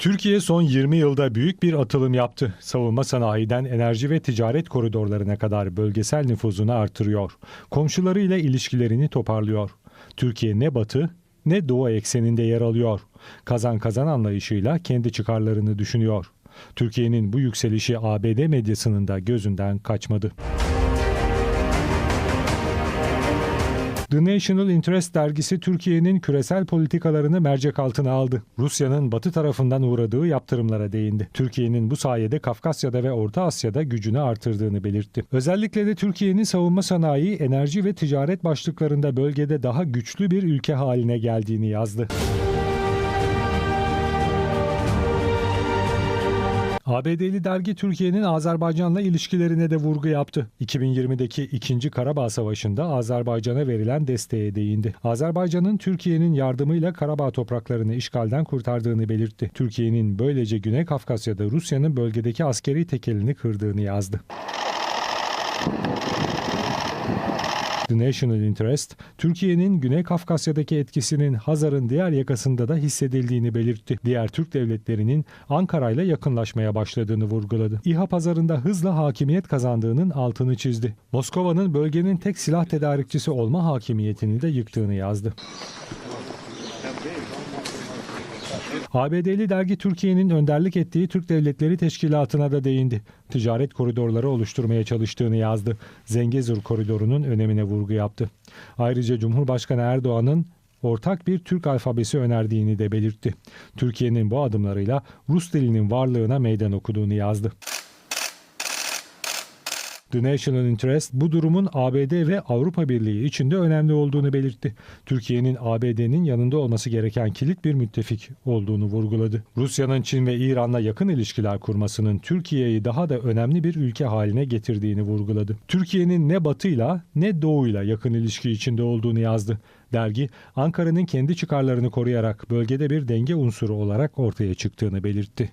Türkiye son 20 yılda büyük bir atılım yaptı. Savunma sanayiden enerji ve ticaret koridorlarına kadar bölgesel nüfuzunu artırıyor. Komşularıyla ilişkilerini toparlıyor. Türkiye ne batı ne doğu ekseninde yer alıyor. Kazan kazan anlayışıyla kendi çıkarlarını düşünüyor. Türkiye'nin bu yükselişi ABD medyasının da gözünden kaçmadı. The National Interest dergisi Türkiye'nin küresel politikalarını mercek altına aldı. Rusya'nın batı tarafından uğradığı yaptırımlara değindi. Türkiye'nin bu sayede Kafkasya'da ve Orta Asya'da gücünü artırdığını belirtti. Özellikle de Türkiye'nin savunma sanayi, enerji ve ticaret başlıklarında bölgede daha güçlü bir ülke haline geldiğini yazdı. ABD'li dergi Türkiye'nin Azerbaycan'la ilişkilerine de vurgu yaptı. 2020'deki 2. Karabağ Savaşı'nda Azerbaycan'a verilen desteğe değindi. Azerbaycan'ın Türkiye'nin yardımıyla Karabağ topraklarını işgalden kurtardığını belirtti. Türkiye'nin böylece Güney Kafkasya'da Rusya'nın bölgedeki askeri tekelini kırdığını yazdı. The National Interest, Türkiye'nin Güney Kafkasya'daki etkisinin Hazar'ın diğer yakasında da hissedildiğini belirtti. Diğer Türk devletlerinin Ankara ile yakınlaşmaya başladığını vurguladı. İHA pazarında hızla hakimiyet kazandığının altını çizdi. Moskova'nın bölgenin tek silah tedarikçisi olma hakimiyetini de yıktığını yazdı. ABD'li dergi Türkiye'nin önderlik ettiği Türk Devletleri Teşkilatı'na da değindi. Ticaret koridorları oluşturmaya çalıştığını yazdı. Zengezur koridorunun önemine vurgu yaptı. Ayrıca Cumhurbaşkanı Erdoğan'ın ortak bir Türk alfabesi önerdiğini de belirtti. Türkiye'nin bu adımlarıyla Rus dilinin varlığına meydan okuduğunu yazdı. The National Interest bu durumun ABD ve Avrupa Birliği içinde önemli olduğunu belirtti. Türkiye'nin ABD'nin yanında olması gereken kilit bir müttefik olduğunu vurguladı. Rusya'nın Çin ve İran'la yakın ilişkiler kurmasının Türkiye'yi daha da önemli bir ülke haline getirdiğini vurguladı. Türkiye'nin ne batıyla ne doğuyla yakın ilişki içinde olduğunu yazdı. Dergi, Ankara'nın kendi çıkarlarını koruyarak bölgede bir denge unsuru olarak ortaya çıktığını belirtti.